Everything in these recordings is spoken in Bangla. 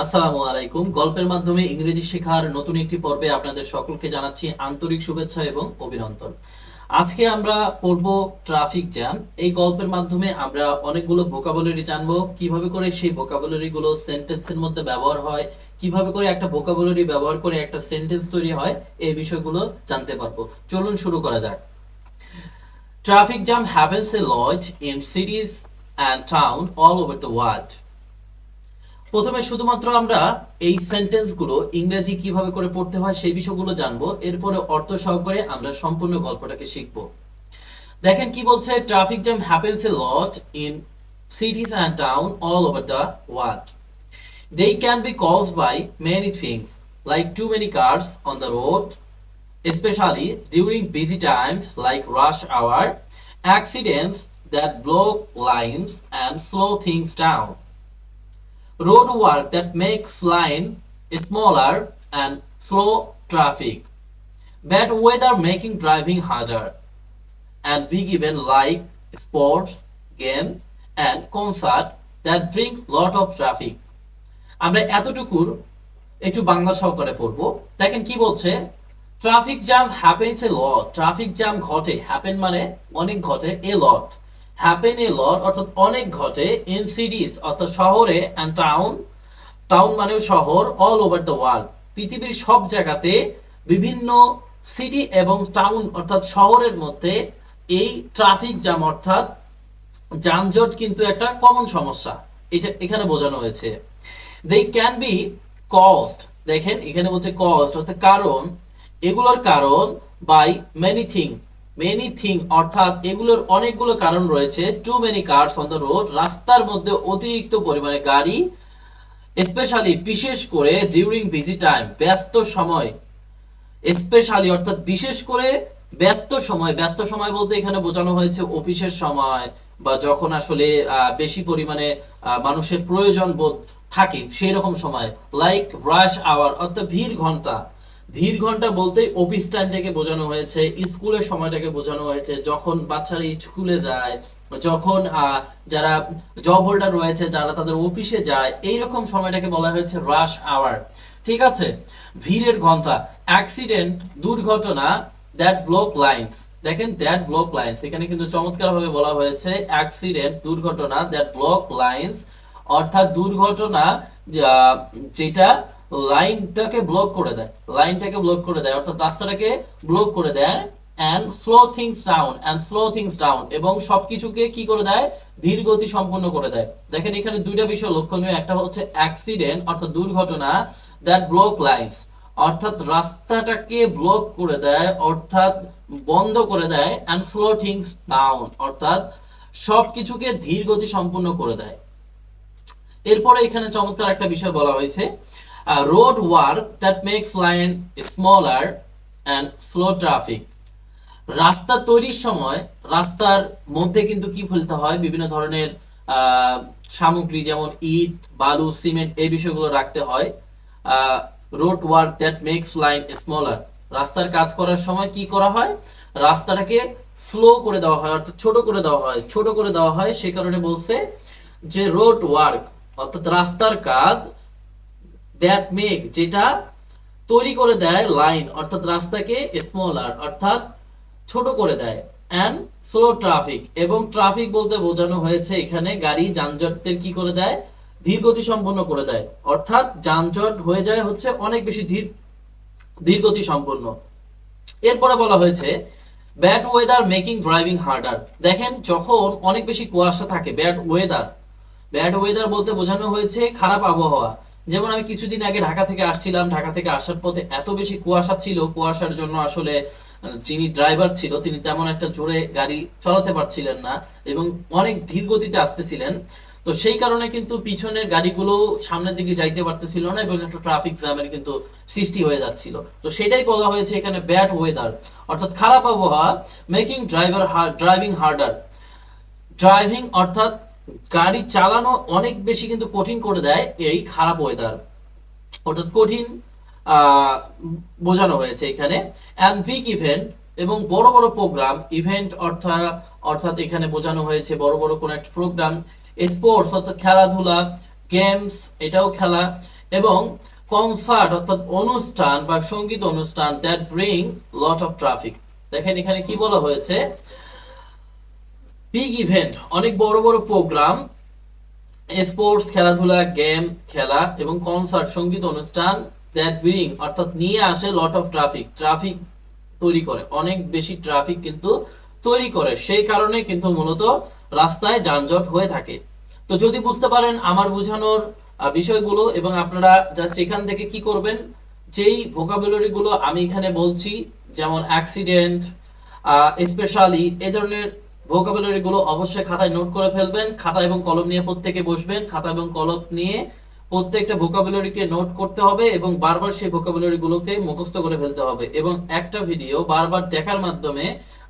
আসসালামু আলাইকুম। গল্পের মাধ্যমে ইংরেজি শেখার নতুন একটি পর্বে আপনাদের সকলকে জানাচ্ছি আন্তরিক শুভেচ্ছা এবং অভিনন্দন। আজকে আমরা পড়ব ট্রাফিক জ্যাম। এই গল্পের মাধ্যমে আমরা অনেকগুলো ভোকাবুলারি জানব। কীভাবে করে সেই ভোকাবুলারি গুলো সেন্টেন্সের মধ্যে ব্যবহার হয়, কীভাবে করে একটা ভোকাবুলারি ব্যবহার করে একটা সেন্টেন্স তৈরি হয়, এই বিষয়গুলো জানতে পারব। চলুন শুরু করা যাক। Traffic jam happens a lot in cities and town all over the world. প্রথমে শুধুমাত্র আমরা এই সেন্টেন্সগুলো ইংরেজি কীভাবে করে পড়তে হয় সেই বিষয়গুলো জানব এরপরে অর্থ সহকারে আমরা সম্পূর্ণ গল্পটাকে শিখব। দেখেন কি বলছে traffic jam happens a lot in cities and town all over the world they can be caused by many things like too many cars on the road especially during busy times like rush hour, accidents that block lines and slow things down, road work that makes line smaller and slow traffic, bad weather making driving harder, and big event like sports, game, and concert that bring lot of traffic. আমরা এতটুকুর একটু বাংলা সহকারে পড়ব দেখেন কি বলছে traffic jam happens a lot traffic jam ঘটে হ্যাপেন মানে অনেক ঘটে a lot happen a lot অর্থাৎ অনেক ঘটে ইন সিটিজ অর্থাৎ শহরে অ্যান্ড টাউন টাউন মানেও শহর অল ওভার দ্য ওয়ার্ল্ড পৃথিবীর সব জায়গাতে বিভিন্ন সিটি এবং টাউন অর্থাৎ শহরের মধ্যে এই ট্রাফিক জ্যাম অর্থাৎ যানজট কিন্তু একটা কমন সমস্যা। এটা এখানে বোঝানো হয়েছে। দে ক্যান বি কস্ট দেখেন, এখানে বলছে কস্ট অর্থাৎ কারণ। এগুলোর কারণ by many thing many thing অর্থাৎ এগুলোর অনেকগুলো কারণ রয়েছে। Too many cars on the road রাস্তার মধ্যে অতিরিক্ত পরিমাণে গাড়ি স্পেশালি বিশেষ করে ডিউরিং বিজি টাইম ব্যস্ত সময়। স্পেশালি অর্থাৎ বিশেষ করে ব্যস্ত সময় ব্যস্ত সময় বলতে এখানে বোঝানো হয়েছে অফিসের সময়, বা যখন আসলে বেশি পরিমাণে মানুষের প্রয়োজন বোধ থাকে সেই রকম সময়। লাইক রাশ আওয়ার অর্থাৎ ভিড় ঘণ্টা। ভিড় ঘণ্টা বলতে অফিস টাইমটাকে বোঝানো হয়েছে স্কুলের সময়টাকে বোঝানো হয়েছে, যখন বাচ্চারা স্কুলে যায়, যখন যারা জব হোল্ডার রয়েছে, যারা তাদের অফিসে যায় এই রকম সময়টাকে বলা হয়েছে রাশ আওয়ার ঠিক আছে? ভিড়ের ঘণ্টা অ্যাক্সিডেন্ট দুর্ঘটনা দ্যাট ব্লক লাইন্স দেখেন দ্যাট ব্লক লাইন্স এখানে কিন্তু চমৎকারভাবে বলা হয়েছে অ্যাক্সিডেন্ট দুর্ঘটনা দ্যাট ব্লক লাইন্স অর্থাৎ দুর্ঘটনা যেটা লাইনটাকে ব্লক করে দেয়। লাইনটাকে ব্লক করে দেয়, অর্থাৎ রাস্তাটাকে ব্লক করে দেয় and slow things down and slow things down এবং সবকিছুকে কি করে দেয়? ধীর গতি সম্পন্ন করে দেয়। দেখেন এখানে দুইটা বিষয় লক্ষণীয়, একটা হচ্ছে অ্যাক্সিডেন্ট অর্থাৎ দুর্ঘটনা দ্যাট ব্লক লাইন্স অর্থাৎ রাস্তাটাকে ব্লক করে দেয়, অর্থাৎ বন্ধ করে দেয় অ্যান্ড স্লো থিংস ডাউন অর্থাৎ সবকিছুকে ধীর গতি সম্পূর্ণ করে দেয়। এরপরে এখানে চমৎকার একটা বিষয় বলা হয়েছে road work that makes line smaller and slow traffic রাস্তা তৈরির সময় রাস্তার মধ্যে কিন্তু কি ফেলতে হয়? বিভিন্ন ধরনের সামগ্রী যেমন ইট, বালু, সিমেন্ট এই বিষয়গুলো রাখতে হয়। Road work that makes line smaller রাস্তার কাজ করার সময় কি করা হয়? রাস্তাটাকে স্লো করে দেওয়া হয়, অর্থাৎ ছোট করে দেওয়া হয়। ছোট করে দেওয়া হয় সেই কারণে বলছে যে রোড ওয়ার্ক অর্থাৎ রাস্তার কাজ দ্যাট মেক যেটা তৈরি করে দেয় লাইন অর্থাৎ রাস্তাকে স্মলার অর্থাৎ ছোট করে দেয় অ্যান্ড স্লো ট্রাফিক এবং ট্রাফিক বলতে বোঝানো হয়েছে এখানে গাড়ি যানজটের কি করে দেয়? ধীর গতি সম্পন্ন করে দেয়, অর্থাৎ যানজট হয়ে যায় হচ্ছে অনেক বেশি ধীর ধীর গতি সম্পন্ন। এরপরে বলা হয়েছে bad weather making driving harder দেখেন, যখন অনেক বেশি কুয়াশা থাকে ব্যাড ওয়েদার ব্যাড ওয়েদার বলতে বোঝানো হয়েছে খারাপ আবহাওয়া। যেমন আমি কিছুদিন আগে ঢাকা থেকে আসছিলাম, ঢাকা থেকে আসার পথে এত বেশি কুয়াশা ছিল, কুয়াশার জন্য আসলে যিনি ড্রাইভার ছিল, তিনি তেমন একটা জোরে গাড়ি চালাতে পারছিলেন না এবং অনেক ধীর গতিতে আসতেছিলেন। তো সেই কারণে কিন্তু পিছনের গাড়িগুলো সামনের দিকে যাইতে পারতেছিল না এবং একটা ট্রাফিক জ্যামের কিন্তু সৃষ্টি হয়ে যাচ্ছিল। তো সেটাই বলা হয়েছে এখানে ব্যাড ওয়েদার অর্থাৎ খারাপ আবহাওয়া making driver driving harder driving অর্থাৎ গাড়ি চালানো অনেক বেশি কিন্তু কঠিন করে দেয় এই খারাপ ওয়েদার অর্থাৎ কঠিন বোঝানো হয়েছে এখানে। অ্যান্ড বিগ ইভেন্ট এবং বড় বড় প্রোগ্রাম ইভেন্ট অর্থাৎ অর্থাৎ এখানে বোঝানো হয়েছে বড় বড় কোন একটা প্রোগ্রাম স্পোর্টস অর্থাৎ খেলাধুলা গেমস এটাও খেলা এবং কনসার্ট অর্থাৎ অনুষ্ঠান বা সংগীত অনুষ্ঠান that bring lot of traffic দেখেন এখানে কি বলা হয়েছে? বিগ ইভেন্ট অনেক বড় বড় প্রোগ্রাম স্পোর্টস খেলাধুলা গেম খেলা এবং কনসার্ট সংগীত অনুষ্ঠান দ্যাট ব্রিং অর্থাৎ নিয়ে আসে লট অফ ট্রাফিক ট্রাফিক তৈরি করে, অনেক বেশি ট্রাফিক কিন্তু তৈরি করে, সেই কারণে কিন্তু মূলত রাস্তায় যানজট হয়ে থাকে। তো যদি বুঝতে পারেন আমার বোঝানোর বিষয়গুলো এবং আপনারা জাস্ট এখান থেকে কি করবেন, যেই ভোকাবুলারি গুলো আমি এখানে বলছি, যেমন অ্যাক্সিডেন্ট স্পেশালি এ ধরনের ভোকাবুলারি গুলো অবশ্যই খাতায় নোট করে ফেলবেন, খাতা এবং কলম নিয়ে প্রত্যেকে বসবেন, খাতা এবং কলম নিয়ে প্রত্যেকটা ভোকাবুলারিকে নোট করতে হবে এবং বারবার সেই ভোকাবুলারি গুলোকে মুখস্থ করে ফেলতে হবে এবং একটা ভিডিও বারবার দেখার মাধ্যমে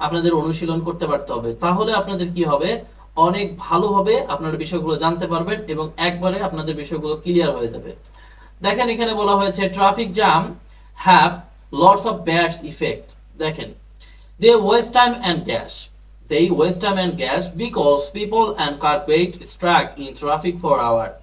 আপনাদের অনুশীলন করতে পারতে হবে। তাহলে আপনাদের কি হবে? অনেক ভালোভাবে আপনার বিষয়গুলো জানতে পারবেন এবং একবারে আপনাদের বিষয়গুলো ক্লিয়ার হয়ে যাবে। দেখেন এখানে বলা হয়েছে traffic jam have lots of bads effect দেখেন they waste time and gas they waste time and gas because people and car wait stuck in traffic for hours.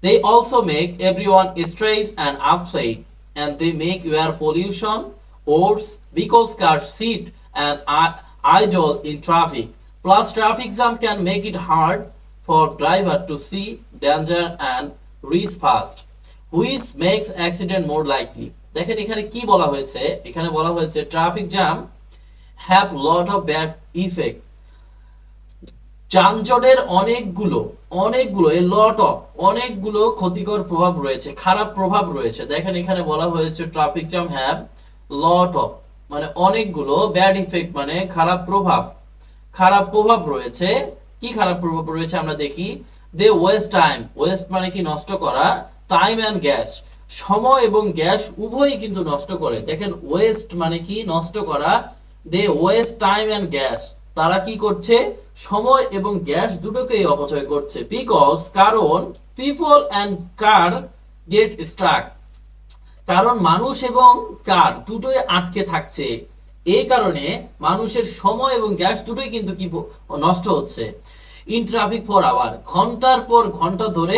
They also make everyone stress and upset, and they make air pollution worse because cars sit and are idle in traffic. Plus, traffic jam can make it hard for driver to see danger and reach fast, which makes accident more likely. দেখেন এখানে কি বলা হয়েছে এখানে বলা হয়েছে traffic jam have lot of bad effect যানজটের অনেকগুলো অনেকগুলো এ লট অফ অনেকগুলো ক্ষতিকর প্রভাব রয়েছে, খারাপ প্রভাব রয়েছে। দেখেন এখানে বলা হয়েছে traffic jam have lot of মানে অনেকগুলো ব্যাড ইফেক্ট মানে খারাপ প্রভাব। খারাপ প্রভাব রয়েছে, কি খারাপ প্রভাব রয়েছে আমরা দেখি? দে ওয়েস্ট টাইম ওয়েস্ট মানে কি নষ্ট করা? টাইম অ্যান্ড গ্যাস সময় এবং গ্যাস উভয়ই কিন্তু নষ্ট করে। দেখেন ওয়েস্ট মানে কি? নষ্ট করা they waste time and gas তারা কি করছে? সময় এবং গ্যাস দুটোকেই অপচয় করছে। বিকজ কারণ people and car get struck কারণ মানুষ এবং কার দুটোই আটকে থাকছে। এই কারণে মানুষের সময় এবং গ্যাস দুটোই কিন্তু কি নষ্ট হচ্ছে। ইন ট্রাফিক ফর আওয়ার ঘণ্টার পর ঘণ্টা ধরে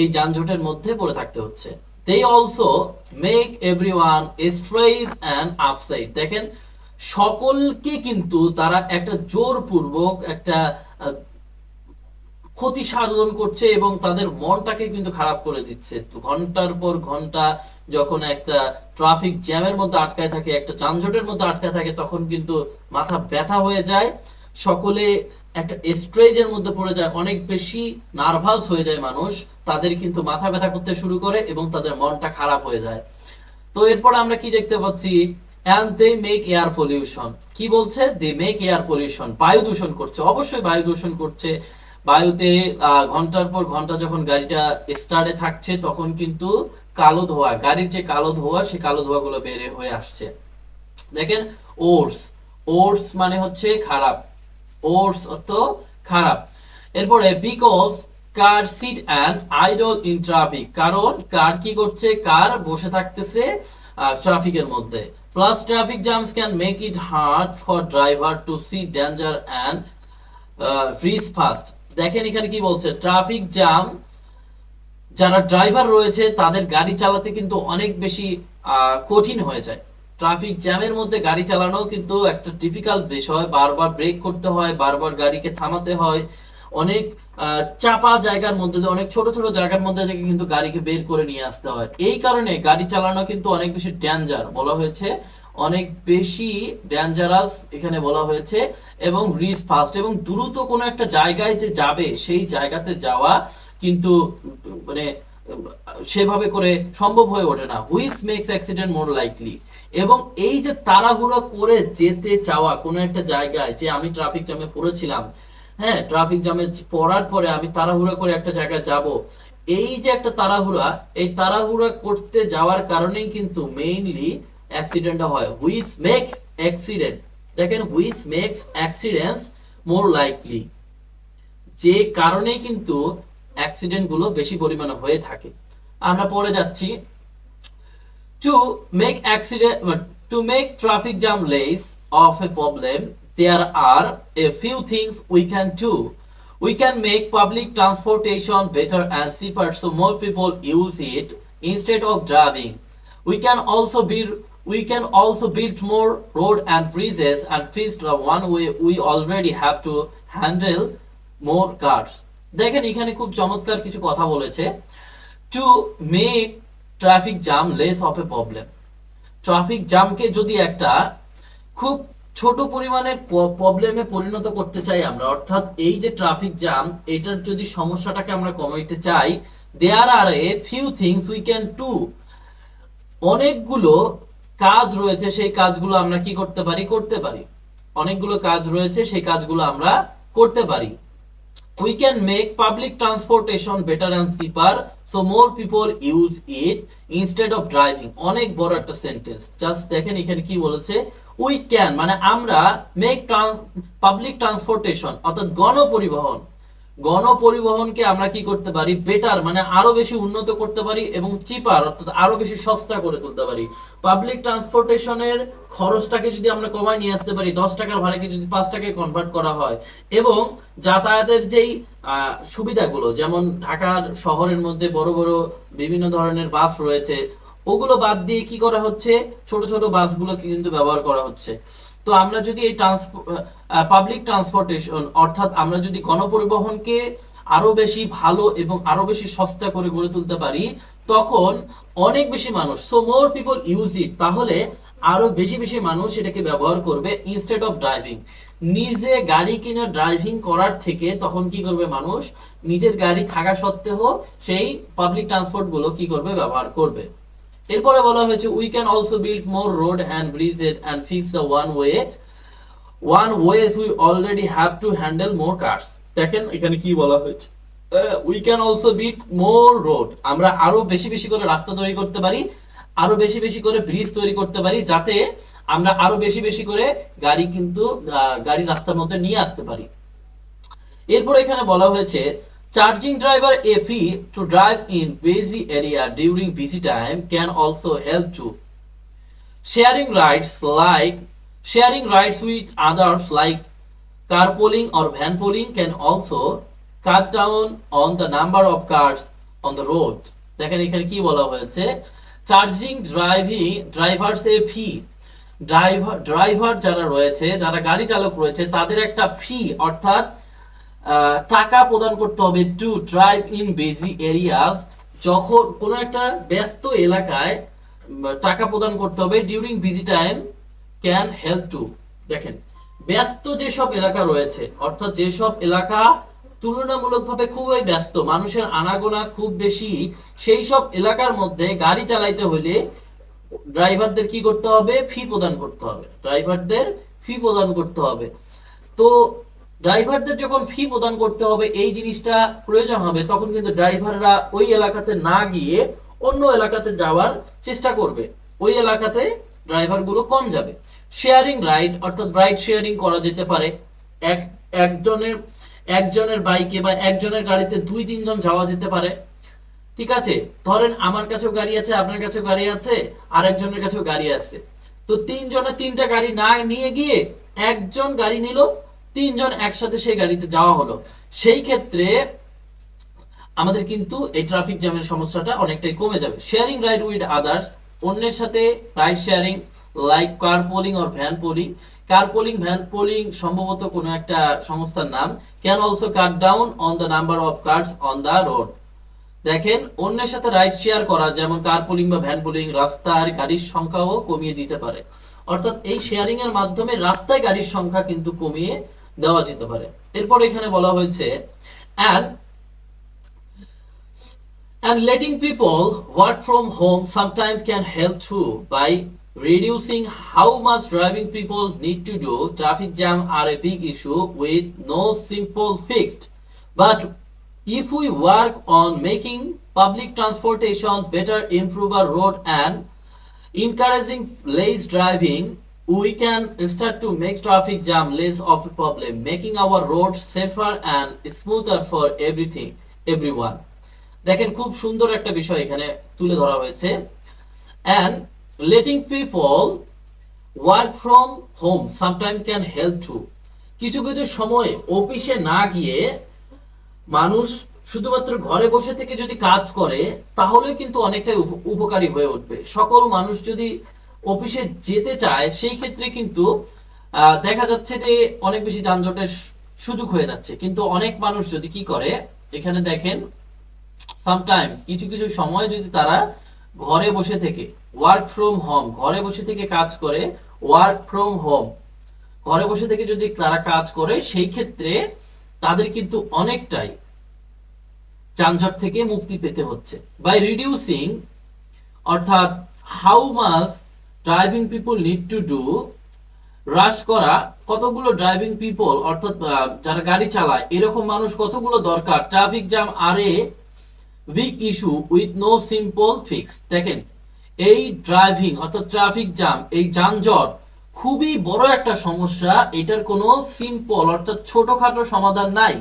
এই যানজটের মধ্যে পড়ে থাকতে হচ্ছে। They also make everyone stress and upside দেখেন সকলকে কিন্তু তারা একটা জোরপূর্বক একটা ক্ষতি সাধন করছে এবং তাদের মনটাকে কিন্তু খারাপ করে দিচ্ছে। তো ঘণ্টার পর ঘণ্টা যখন একটা ট্রাফিক জ্যামের মধ্যে আটকায় থাকে, একটা যানজটের মধ্যে আটকায় থাকে, তখন কিন্তু মাথা ব্যথা হয়ে যায়। সকলে একটা স্ট্রেজের মধ্যে পড়ে যায়, অনেক বেশি নার্ভাস হয়ে যায় মানুষ। তাদের কিন্তু মাথা ব্যথা করতে শুরু করে এবং তাদের মনটা খারাপ হয়ে যায়। তো এরপর আমরা কি দেখতে পাচ্ছি? And they make air pollution. কি বলছে? দে মেক এয়ার পলিউশন বায়ু দূষণ করছে। অবশ্যই বায়ু দূষণ করছে। বায়ুতে ঘণ্টার পর ঘণ্টা যখন গাড়িটা স্টার্টে থাকছে, তখন কিন্তু কালো ধোঁয়া, গাড়ির যে কালো ধোঁয়া সেই কালো ধোঁয়াগুলো বের হয়ে আসছে। দেখেন ওটস ওটস মানে হচ্ছে খারাপ। ওটস অর্থ খারাপ। এরপরে because car sit and idle in traffic কারণ কার কি করছে? কার বসে থাকতেছে ট্রাফিকের মধ্যে। Plus traffic jams can make it hard for driver to see danger and reach fast দেখেন এখানে কি বলছে? ট্রাফিক জ্যাম যারা ড্রাইভার রয়েছে, তাদের গাড়ি চালাতে কিন্তু অনেক বেশি কঠিন হয়ে যায়। ট্রাফিক জ্যামের মধ্যে গাড়ি চালানো কিন্তু একটা ডিফিকাল্ট বিষয়। বারবার ব্রেক করতে হয়, বারবার গাড়িকে থামাতে হয়। অনেক চাপা জায়গার মধ্যে দিয়ে, অনেক ছোট ছোট জায়গার মধ্যে থেকে কিন্তু গাড়িকে বের করে নিয়ে আসতে হয়। এই কারণে গাড়ি চালানো কিন্তু অনেক বেশি ডেঞ্জার বলা হয়েছে। অনেক বেশি ডেঞ্জারাস এখানে বলা হয়েছে এবং রিচ ফাস্ট এবং দ্রুত কোনো একটা জায়গায় যে যাবে, সেই জায়গাতে যাওয়া কিন্তু মানে সেভাবে করে সম্ভব হয়ে ওঠে না। Which makes accident more likely এবং এই যে তাড়াহুড়ো করে যেতে চাওয়া কোনো একটা জায়গায়, যে আমি ট্রাফিক জ্যামে পড়েছিলাম হ্যাঁ ট্রাফিক জ্যামে পড়ার পরে আমি তাড়াহুড়ো করে একটা জায়গায় যাব। এই যে একটা তাড়াহুড়া, এই তাড়াহুড়া করতে যাওয়ার কারণেই কিন্তু মেইনলি অ্যাক্সিডেন্টটা হয়। হুইচ মেক্স অ্যাক্সিডেন্ট দেখেন which makes accidents more likely যে কারণে কিন্তু অ্যাক্সিডেন্টগুলো বেশি পরিমাণে হয়ে থাকে। আমরা পরে যাচ্ছি। To make accident to make traffic jam less of a problem there are a few things we can do we can make public transportation better and cheaper so more people use it instead of driving we can also build we can also build more road and bridges and fix the one way we already have to handle more cars দেখেন এখানে খুব চমৎকার কিছু কথা বলেছে to make traffic jam less of a problem traffic জ্যামকে যদি একটা খুব ছোট পরিমাণের প্রবলেমে পরিণত করতে চাই আমরা। অর্থাৎ এই যে ট্রাফিক জ্যাম এটার যদি সমস্যাটাকে আমরা কমাইতে চাই there are a few things we can to অনেকগুলো কাজ রয়েছে, সেই কাজগুলো আমরা কি করতে পারি? করতে পারি। অনেকগুলো কাজ রয়েছে, সেই কাজগুলো আমরা করতে পারি। We can make public transportation better and cheaper so more people use it instead of driving অনেক বড় একটা সেন্টেন্স জাস্ট দেখেন এখানে কি বলেছে উই ক্যান মানে আমরা মেক পাবলিক ট্রান্সপোর্টেশন অর্থাৎ গণপরিবহন, গণপরিবহনকে আমরা কি করতে পারি? বেটার মানে আরও বেশি উন্নত করতে পারি এবং চিপার অর্থাৎ আরও বেশি সস্তা করে তুলতে পারি। পাবলিক ট্রান্সপোর্টেশনের খরচটাকে যদি আমরা কমায় নিয়ে আসতে পারি, দশ টাকার ভাড়াকে যদি পাঁচ টাকায় কনভার্ট করা হয়, এবং যাতায়াতের যেই সুবিধাগুলো, যেমন ঢাকার শহরের মধ্যে বড় বড় বিভিন্ন ধরনের বাস রয়েছে ওগুলো বাদ দিয়ে কি করা হচ্ছে? ছোট ছোট বাসগুলোকে কিন্তু ব্যবহার করা হচ্ছে। তো আমরা যদি এই পাবলিক ট্রান্সপোর্টেশন অর্থাৎ আমরা যদি গণপরিবহনকে আরও বেশি ভালো এবং আরও বেশি সস্তা করে গড়ে তুলতে পারি, তখন অনেক বেশি মানুষ so more people use it তাহলে আরও বেশি বেশি মানুষ এটাকে ব্যবহার করবে ইনস্টেড অফ ড্রাইভিং নিজে গাড়ি কিনে ড্রাইভিং করার থেকে তখন কি করবে মানুষ? নিজের গাড়ি থাকা সত্ত্বেও সেই পাবলিক ট্রান্সপোর্টগুলো কি করবে? ব্যবহার করবে। এরপরে বলা হয়েছে we can also build more road and bridges and fix the one way one ways we already have to handle more cars দেখেন এখানে কি বলা হয়েছে। We can also bit more road আমরা আরও বেশি বেশি করে রাস্তা তৈরি করতে পারি, আরও বেশি বেশি করে ব্রিজ তৈরি করতে পারি, যাতে আমরা আরও বেশি বেশি করে গাড়ি কিন্তু গাড়ি রাস্তার মধ্যে নিয়ে আসতে পারি। এরপর এখানে বলা হয়েছে driver a fee to drive in busy area during busy time can also help to sharing rides like, sharing rides with others like carpooling or van pooling can also cut down on the number of cars on the road. দেখেন এখানে কি বলা হয়েছে? Charging driving drivers a fee driver driver যারা রয়েছে, যারা গাড়ি চালক রয়েছে, তাদের একটা ফি অর্থাৎ টাকা প্রদান করতে হবে to drive in busy areas যখন কোনো একটা ব্যস্ত এলাকায় টাকা প্রদান করতে হবে during busy time can help to দেখেন, ব্যস্ত যেসব এলাকা রয়েছে, অর্থাৎ যেসব এলাকা তুলনামূলকভাবে খুবই ব্যস্ত, মানুষের আনাগোনা খুব বেশি সেই সব এলাকার মধ্যে গাড়ি চালাইতে হলে ড্রাইভারদের কি করতে হবে? ফি প্রদান করতে হবে। ড্রাইভারদের ফি প্রদান করতে হবে। তো ড্রাইভারদের যখন ফি প্রদান করতে হবে, এই জিনিসটা প্রয়োজন হবে, তখন কিন্তু ড্রাইভাররা ওই এলাকাতে না গিয়ে অন্য এলাকাতে যাওয়ার চেষ্টা করবে। ওই এলাকাতে ড্রাইভারগুলো কম যাবে। শেয়ারিং রাইড অর্থাৎ রাইড শেয়ারিং করা যেতে পারে। এক, একজনের একজনের বাইকে বা একজনের গাড়িতে দুই, তিনজন যাওয়া যেতে পারে। ঠিক আছে? ধরেন আমার কাছেও গাড়ি আছে, আপনার কাছেও গাড়ি আছে আর একজনের কাছেও গাড়ি আছে। তো তিনজনের তিনটা গাড়ি না নিয়ে গিয়ে একজন গাড়ি নিল তিনজন একসাথে সেই গাড়িতে যাওয়া হলো। সেই ক্ষেত্রে আমাদের কিন্তু এই ট্রাফিক জ্যামের সমস্যাটা অনেকটাই কমে যাবে। শেয়ারিং রাইড উইথ আদার্স অন্যের সাথে ride sharing like car polling or van polling car polling van polling সম্ভবত কোনো একটা সংস্থার নাম। Can also cut down on the number of cars on the road দেখেন, অন্যের সাথে রাইড শেয়ার করা, যেমন কার পুলিং বা ভ্যান পুলিং রাস্তার গাড়ির সংখ্যাও কমিয়ে দিতে পারে। অর্থাৎ এই শেয়ারিং এর মাধ্যমে রাস্তায় গাড়ির সংখ্যা কিন্তু কমিয়ে দেওয়া যেতে পারে এরপর এখানে বলা হয়েছে and letting people work from home sometimes can help too by reducing how much driving people need to do. Traffic jam are a big issue with no simple fix. But if we work on making public transportation better, improve our road and encouraging less driving, we can start to make traffic jam less of a problem, making our roads safer and smoother for everything, everyone. দেখেন খুব সুন্দর একটা বিষয় এখানে তুলে ধরা হয়েছে। And letting people work from home sometime can help to কিছু কিছু সময় অফিসে না গিয়ে মানুষ শুধুমাত্র ঘরে বসে থেকে যদি কাজ করে তাহলে কিন্তু অনেকটাই উপ- উপকারী হয়ে উঠবে। সকল মানুষ যদি অফিসে যেতে চায়, সেই ক্ষেত্রে কিন্তু দেখা যাচ্ছে যে অনেক বেশি যানজটের সুযোগ হয়ে যাচ্ছে। কিন্তু অনেক মানুষ যদি কি করে, এখানে দেখেন সামটাইমস কিছু কিছু সময় যদি তারা ঘরে বসে থেকে ওয়ার্ক ফ্রম হোম ঘরে বসে থেকে কাজ করে ওয়ার্ক ফ্রম হোম ঘরে বসে থেকে যদি তারা কাজ করে, সেই ক্ষেত্রে তাদের কিন্তু অনেকটাই যানজট থেকে মুক্তি পেতে হচ্ছে। বাই রিডিউসিং অর্থাৎ how much driving people need to do হ্রাস করা। কতগুলো ড্রাইভিং পিপল অর্থাৎ যারা গাড়ি চালায়, এরকম মানুষ কতগুলো দরকার? Traffic jam are a weak issue with no simple fix দেখেন, এই ড্রাইভিং অর্থাৎ ট্রাফিক জ্যাম এই যানজট খুবই বড় একটা সমস্যা। এটার কোনো সিম্পল অর্থাৎ ছোটখাটো সমাধান নাই।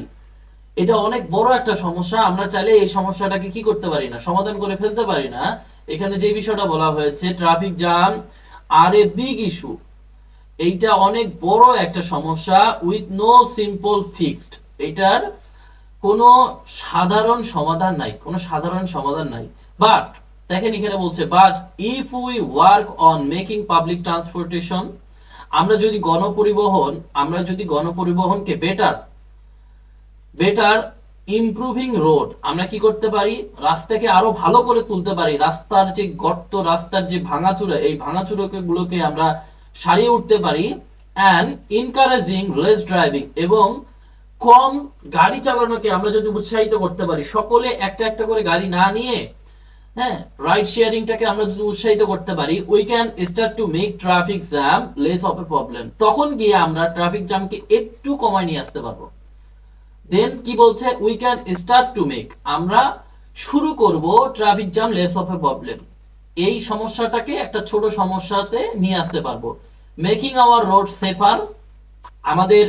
এটা অনেক বড় একটা সমস্যা। আমরা চাইলে এই সমস্যাটাকে কি করতে পারি না? সমাধান করে ফেলতে পারি না। এখানে যে বিষয়টা বলা হয়েছে traffic jam are a big issue এইটা অনেক বড় একটা সমস্যা উইথ নো সিম্পল ফিক্সড এটার কোনো সাধারণ সমাধান নাই, কোনো সাধারণ সমাধান নাই। বাট দেখেন এখানে বলছে but if we work on making public transportation আমরা যদি গণপরিবহন, আমরা যদি গণপরিবহনকে বেটার বেটার ইমপ্রুভিং রোড আমরা কি করতে পারি? রাস্তাকে আরও ভালো করে তুলতে পারি। রাস্তার যে গর্ত, রাস্তার যে ভাঙাচুরা, এই ভাঙাচুরোকে গুলোকে আমরা সারিয়ে উঠতে পারি অ্যান্ড ইনকারেজিং লেস ড্রাইভিং এবং কম গাড়ি চালানোকে আমরা যদি উৎসাহিত করতে পারি, সকলে একটা একটা করে গাড়ি না নিয়ে হ্যাঁ রাইড শেয়ারিংটাকে আমরা যদি উৎসাহিত করতে পারি we can start to make traffic jam less of a problem তখন গিয়ে আমরা ট্রাফিক জ্যামকে একটু কমায় নিয়ে আসতে পারব। দেন কি বলছে? We can start to make আমরা শুরু করব traffic jam less of a problem এই সমস্যাটাকে একটা ছোট সমস্যাতে নিয়ে আসতে পারব। মেকিং আওয়ার রোড সেফার আমাদের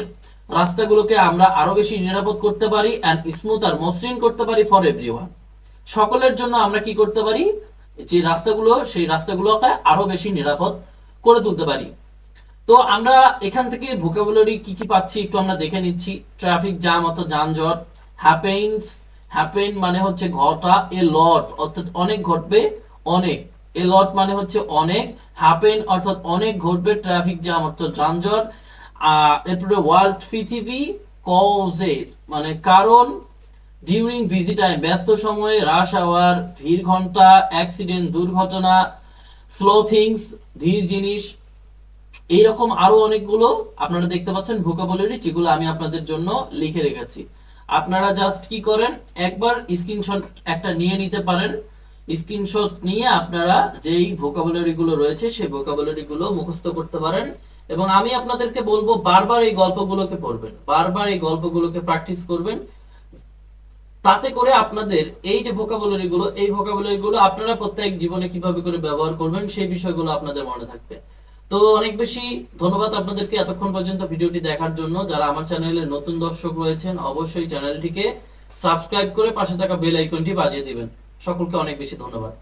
রাস্তাগুলোকে আমরা আরও বেশি নিরাপদ করতে পারি অ্যান্ড স্মুথ আর মসৃণ করতে পারি ফর এভরিওয়ান সকলের জন্য আমরা কি করতে পারি? যে রাস্তাগুলো, সেই রাস্তাগুলোকে আরও বেশি নিরাপদ করে তুলতে পারি। তো আমরা এখান থেকে ভোকাবুলারি কি কি পাচ্ছি একটু আমরা দেখে নিচ্ছি। ট্রাফিক জ্যাম অর্থাৎ যানজট হ্যাপেন্স হ্যাপেন মানে হচ্ছে ঘটা এ লট অর্থাৎ অনেক ঘটবে, অনেক। এ লট মানে হচ্ছে অনেক হ্যাপেন অর্থাৎ অনেক ঘটবে ট্রাফিক জ্যাম অর্থাৎ যানজট। এরপরে ওয়ার্ল্ড পৃথিবী কজে মানে কারণ ডিউরিং বিজি টাইম ব্যস্ত সময়ে রাশ আওয়ার ভিড় ঘণ্টা অ্যাক্সিডেন্ট দুর্ঘটনা স্লো থিংস ধীর জিনিস এইরকম আরও অনেকগুলো আপনারা দেখতে পাচ্ছেন ভোকাবুলারি যেগুলো আমি আপনাদের জন্য লিখে রেখেছি। আপনারা জাস্ট কি করেন, একবার স্ক্রিনশট একটা নিয়ে নিতে পারেন। স্ক্রিনশট নিয়ে আপনারা যেই ভোকাবুলারি গুলো রয়েছে, সেই ভোকাবুলারি গুলো মুখস্থ করতে পারেন। এবং আমি আপনাদেরকে বলব, বারবার এই গল্পগুলোকে পড়বেন, বারবার এই গল্পগুলোকে প্র্যাকটিস করবেন। তাতে করে আপনাদের এই যে ভোকাবুলারি গুলো, এই ভোকাবুলারি গুলো আপনারা প্রত্যেক জীবনে কীভাবে করে ব্যবহার করবেন, সেই বিষয়গুলো আপনাদের মনে থাকবে। তো অনেক বেশি ধন্যবাদ আপনাদেরকে এতক্ষণ পর্যন্ত ভিডিওটি দেখার জন্য। যারা আমার চ্যানেলে নতুন দর্শক রয়েছেন, অবশ্যই চ্যানেলটিকে সাবস্ক্রাইব করে পাশে থাকা বেল আইকনটি বাজিয়ে দিবেন। সকলকে অনেক বেশি ধন্যবাদ।